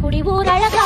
కుడి ఊరళగా